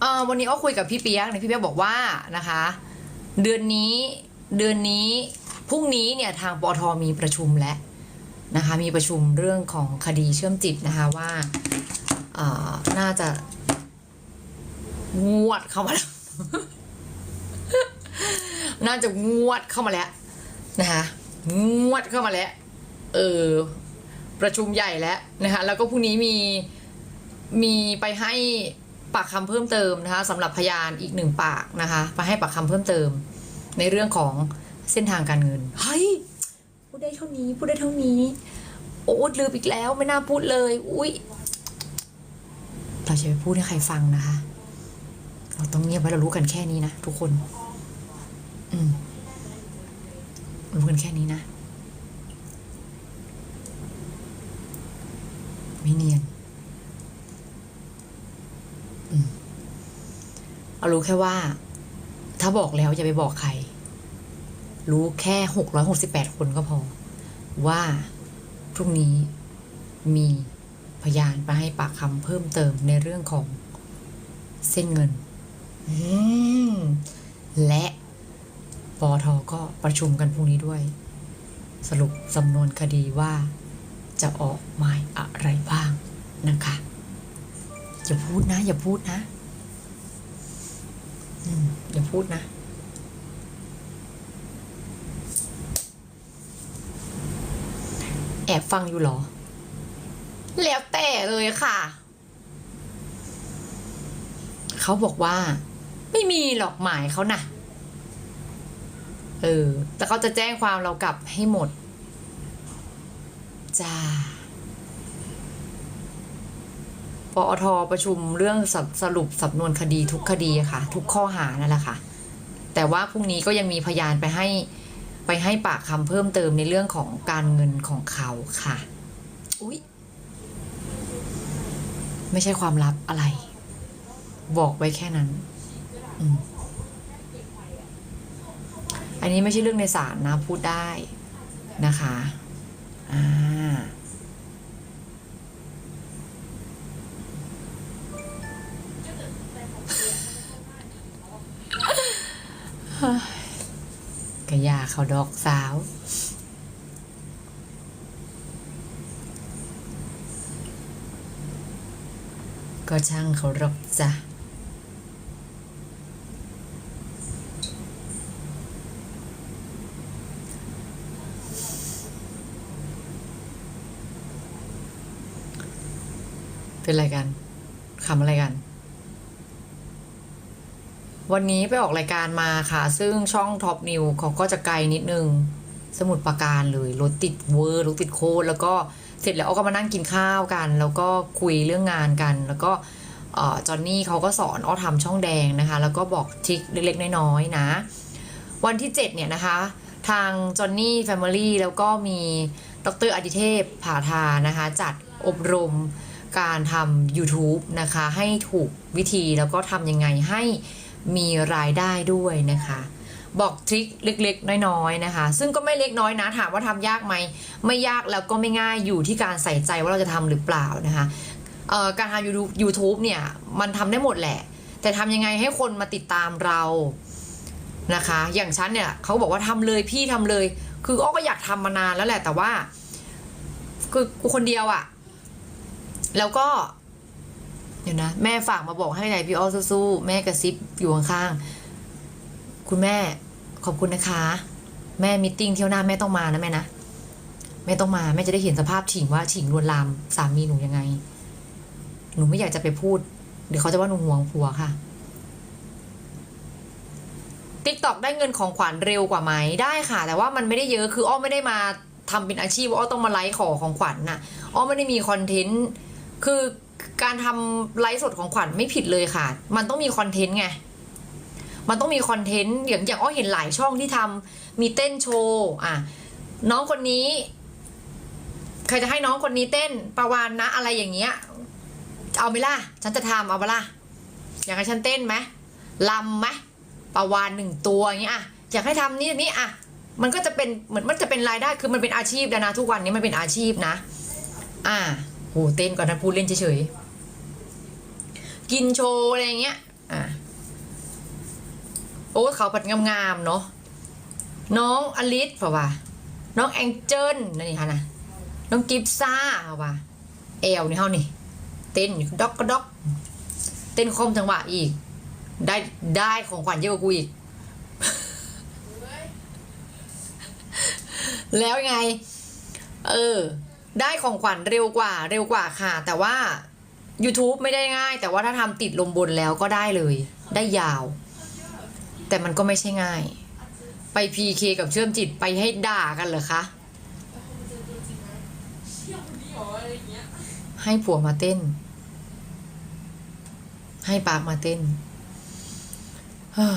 เออวันนี้อ้อคุยกับพี่เปียกเนี่ยพี่เปียกบอกว่านะคะ เดือนนี้เดือนนี้พรุ่งนี้เนี่ยทางปอทมีประชุมแล้วนะคะมีประชุมเรื่องของคดีเชื่อมจิตนะคะว่าเอ่อน่าจะงวดเข้ามาแล้ว น่าจะงวดเข้ามาแล้วนะคะงวดเข้ามาแล้ว เออ ประชุมใหญ่แล้วนะคะแล้วก็พรุ่งนี้มีมีไปให้ปากคำเพิ่มเติมนะคะสำหรับพยานอีกหนึ่งปากนะคะไปให้ปากคำเพิ่มเติม ในเรื่องของเส้นทางการเงินเฮ้ยพูดได้เท่านี้พูดได้เท่านี้โอ้ลืมอีกแล้วไม่น่าพูดเลย อุ้ยเราจะไปพูดให้ใครฟังนะคะ เราต้องเงียบไว้เรารู้กันแค่นี้นะทุกคน อืมรู้กันแค่นี้นะ ไม่เนียนอืมเอารู้แค่ว่า ถ้าบอกแล้วอย่าไปบอกใคร รู้แค่หกร้อยหกสิบแปดคนก็พอ ว่าพรุ่งนี้มีพยานมาให้ปากคำเพิ่มเติมในเรื่องของเส้นเงินอืมและปอทก็ประชุมกันพรุ่งนี้ด้วย สรุปสำนวนคดีว่า จะออกหมายอะไรบ้างนะคะอย่าพูดนะ อย่าพูดนะอย่าพูดนะ แอบฟังอยู่หรอ แล้วแต่เลยค่ะ เขาบอกว่า ไม่มีหรอกหมายเขานะ่ะเออ แต่เขาจะแจ้งความเรากลับให้หมด จ้าปอทประชุมเรื่องสสรุปสำนวนคดีทุกคดีอะค่ะ ทุกข้อหานั่นแหละค่ะ แต่ว่าพรุ่งนี้ก็ยังมีพยานไปให้ไปให้ปากคำเพิ่มเติมในเรื่องของการเงินของเขาค่ะ อุ๊ย ไม่ใช่ความลับอะไร บอกไว้แค่นั้นอืมอันนี้ไม่ใช่เรื่องในศาลนะ พูดได้นะคะ อ่ากะยาเขาดอกสาว ก็ช่างเขารอกจ้ะ เป็นอะไรกันขำอะไรกัน วันนี้ไปออกรายการมาค่ะ ซึ่งช่องท็อปนิวเขาก็จะไกลนิดนึง สมุดประการเลยรถติดเวอร์รถติดโคตรแล้วก็เสร็จแล้วก็มานั่งกินข้าวกัน แล้วก็คุยเรื่องงานกัน แล้วก็เอ่อจอนนี่เขาก็สอนอ้อทำช่องแดงนะคะ แล้วก็บอกทริคเล็กๆน้อยๆนะ วันที่ 7 เนี่ยนะคะ ทางจอนนี่แฟมิลี่แล้วก็มีดรอดิเทพผาทานะคะ จัดอบรม การทำ YouTube นะคะ ให้ถูกวิธีแล้วก็ทำยังไงให้มีรายได้ด้วยนะคะ บอกทริคเล็กๆ น้อยๆนะคะ ซึ่งก็ไม่เล็กน้อยนะ ถามว่าทำยากไหม ไม่ยากแล้วก็ไม่ง่ายอยู่ที่การใส่ใจว่าเราจะทำหรือเปล่านะคะการทำ YouTube YouTube เนี่ย มันทำได้หมดแหละ แต่ทำยังไงให้คนมาติดตามเรานะคะ อย่างฉันเนี่ยเขาบอกว่าทำเลยพี่ทำเลย คืออ้อก็อยากทำมานานแล้วแหละแต่ว่า คือคนเดียวอะ แล้วก็ เดี๋ยวนะ แม่ฝากมาบอกให้ใจพี่อ้อสู้ๆแม่กระซิบอยู่ข้างๆคุณแม่ขอบคุณนะคะ แม่มิทติ้งเที่ยวหน้าแม่ต้องมานะแม่นะแม่ต้องมาแม่จะได้เห็นสภาพฉิงว่าฉิงลวนลามสามีหนูยังไง หนูไม่อยากจะไปพูด เดี๋ยวเขาจะว่าหนูห่วงผัวค่ะติ๊กตอกได้เงินของขวัญเร็วกว่าไหมได้ค่ะ แต่ว่ามันไม่ได้เยอะคืออ้อไม่ได้มาทำเป็นอาชีพว่าอ้อต้องมาไลฟ์ขอของขวัญน่ะอ้อไม่ได้มีคอนเทนต์ คือการทำไลฟ์สดของขวัญไม่ผิดเลยค่ะ มันต้องมีคอนเทนต์ไง มันต้องมีคอนเทนต์อย่างอย่างอ้อเห็นหลายช่องที่ทำมีเต้นโชว์อะน้องคนนี้ใครจะให้น้องคนนี้เต้นประวานนะอะไรอย่างเงี้ย เอาไหมล่ะ ฉันจะทำเอาไหมล่ะ อยากให้ฉันเต้นไหมลำไหมประวานหนึ่งตัวอย่างเงี้ยอะอยากให้ทำนี่นี่อะมันก็จะเป็นเหมือนมันจะเป็นรายได้คือมันเป็นอาชีพแล้วนะทุกวันนี้มันเป็นอาชีพนะ อ่า หเต้นก่อนนะพูดเล่นเฉยๆ กินโชว์อะไรอย่างเงี้ย อะ โอ้เขาปัดงามๆเนาะ น้องอลิสเปล่าวะน้องแองเจิลนั่นนี่ค่ะนะ น้องกิฟซ่าเปล่าวะเอลนี่เฮานี่ เต้นด็อกก็ด็อก เต้นคมจังหวะอีก ได้ได้ของขวัญเยอะกว่ากูอีก แล้วไง เออ ได้ของขวัญเร็วกว่าเร็วกว่าค่ะ แต่ว่า YouTube ไม่ได้ง่าย แต่ว่าถ้าทำติดลมบนแล้วก็ได้เลย ได้ยาว แต่มันก็ไม่ใช่ง่าย ไป PK กับเชื่อมจิตไปให้ด่ากันเหรอคะให้ผัวมาเต้น ให้ปากมาเต้นเฮ้อ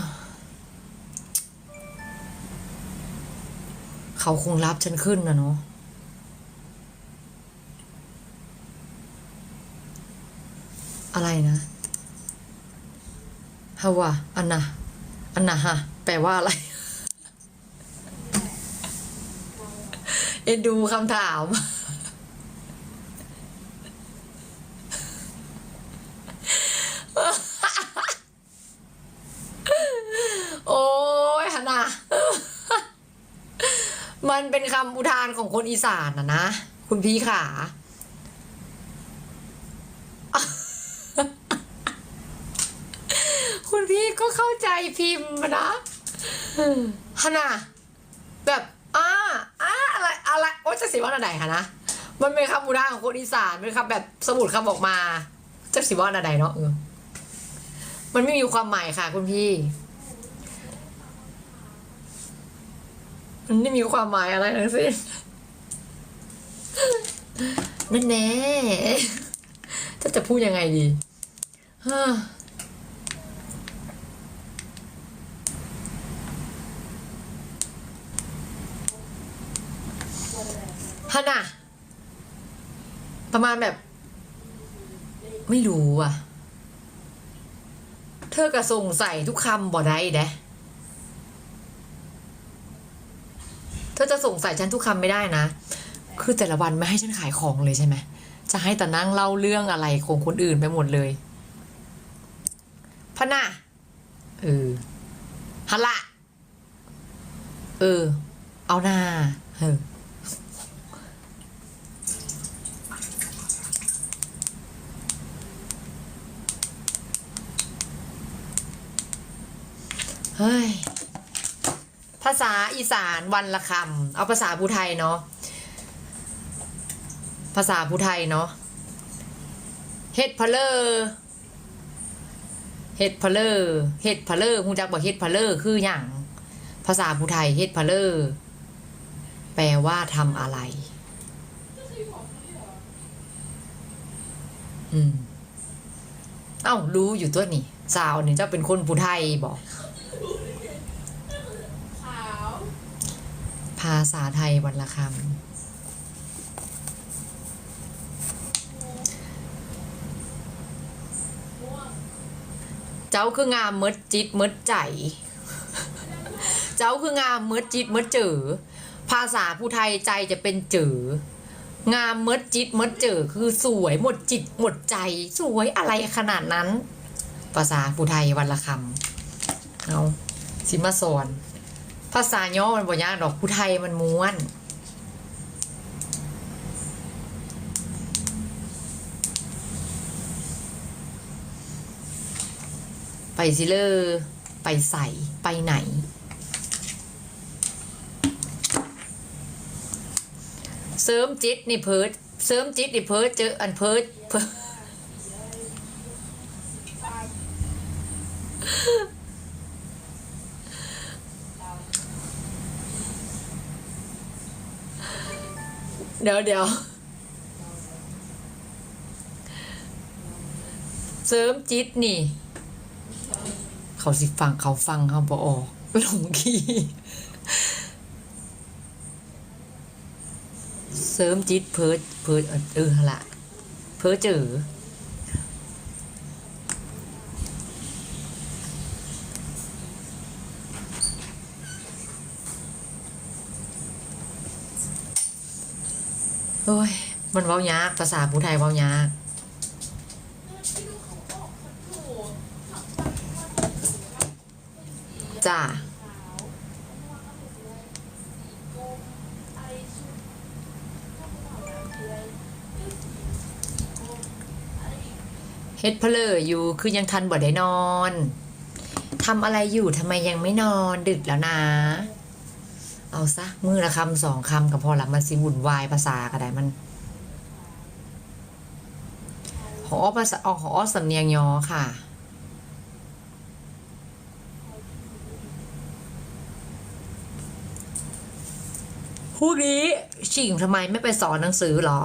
เขาคงรับฉันขึ้นนะเนาะ อะไรนะฮาวะอันนะอันนะฮะ แปลว่าอะไร เอ็นดูคำถาม โอ้ยฮนะมันเป็นคำอุทานของคนอีสานนะนะ คุณพี่ขา คุณ พี่ก็เข้าใจพิมพ์นะฮะนะแบบอ้าอ้าอะไรอะไรโอ๊ยจะสิว่าอันไหนคะนะมันเป็นคำอุทานของคนอีสานเป็นคำแบบสมุดคำออกมาจะสิว่าอันไหนเนาะเออมันไม่มีความหมายค่ะ คุณพี่มันไม่มีความหมายอะไรทั้งสิ้นนั่นแน่จะจะพูดยังไงดีฮ่ ฮะน่ะ ประมาณแบบ ไม่รู้อะ เธอกระส่งใส่ทุกคำบ่ได้เด้เธอจะส่งใส่ฉันทุกคำไม่ได้นะ คือแต่ละวันไม่ให้ฉันขายของเลยใช่ไหม จะให้แต่นั่งเล่าเรื่องอะไรของคนอื่นไปหมดเลยพะน่ะเออฮัลละ เออ เอาหน้าเออ เฮ้ย ภาษาอีสานวันละคำ เอาภาษาภูไทยเนาะ ภาษาภูไทยเนาะ เฮ็ดพะเลอเฮ็ดพะเลอเฮ็ดพะเลอฮู้จักบ่เฮ็ดพะเลอคือหยัง ภาษาภูไทยเฮ็ดพะเลอแปลว่าทำอะไร อืม เอ้ารู้อยู่ตัวนี่สาวนี่เจ้าเป็นคนภูไทยบอก ขาว ภาษาไทยวันละคำ เจ้าคืองามเมิดจิตเมิดใจ เจ้าคืองามเมิดจิตเมิดเจอภาษาผู้ไทยใจจะเป็นเจองามเมิดจิตเมิดเจอคือสวยหมดจิตหมดใจ สวยอะไรขนาดนั้น ภาษาผู้ไทยวันละคำ เอาสิมาสอน ภาษาย่อมันบ่ยากดอกผู้ไทยมันม้วนไปสิเลอไปใส่ไปไหน เสริมจิตนี่เพิร์ดเสริมจิตนี่เพิร์ดเจออันเพิดเพิด ดี๋ยวเดี๋ยวเสริมจิตนี่ เขาสิฟังเขาฟังเขาบออกหลงขี้เสริมจิตเพิดเพิดเออละเพิดเจอ โอ้ย มันเว้ายากภาษาผู้ไทยเว้ายากจ้าเฮ็ดเพลออยู่คือยังทันบ่ได้นอนทำอะไรอยู่ทำไมยังไม่นอนดึกแล้วนะ เอาซะมือละคำสองคำกับพอละมันสิวุ่นวายภาษาก็ได้มันหอภาษาออกหอสำเนียงยอค่ะพวกนี้ชิงทำไมไม่ไปสอนหนังสือหรอ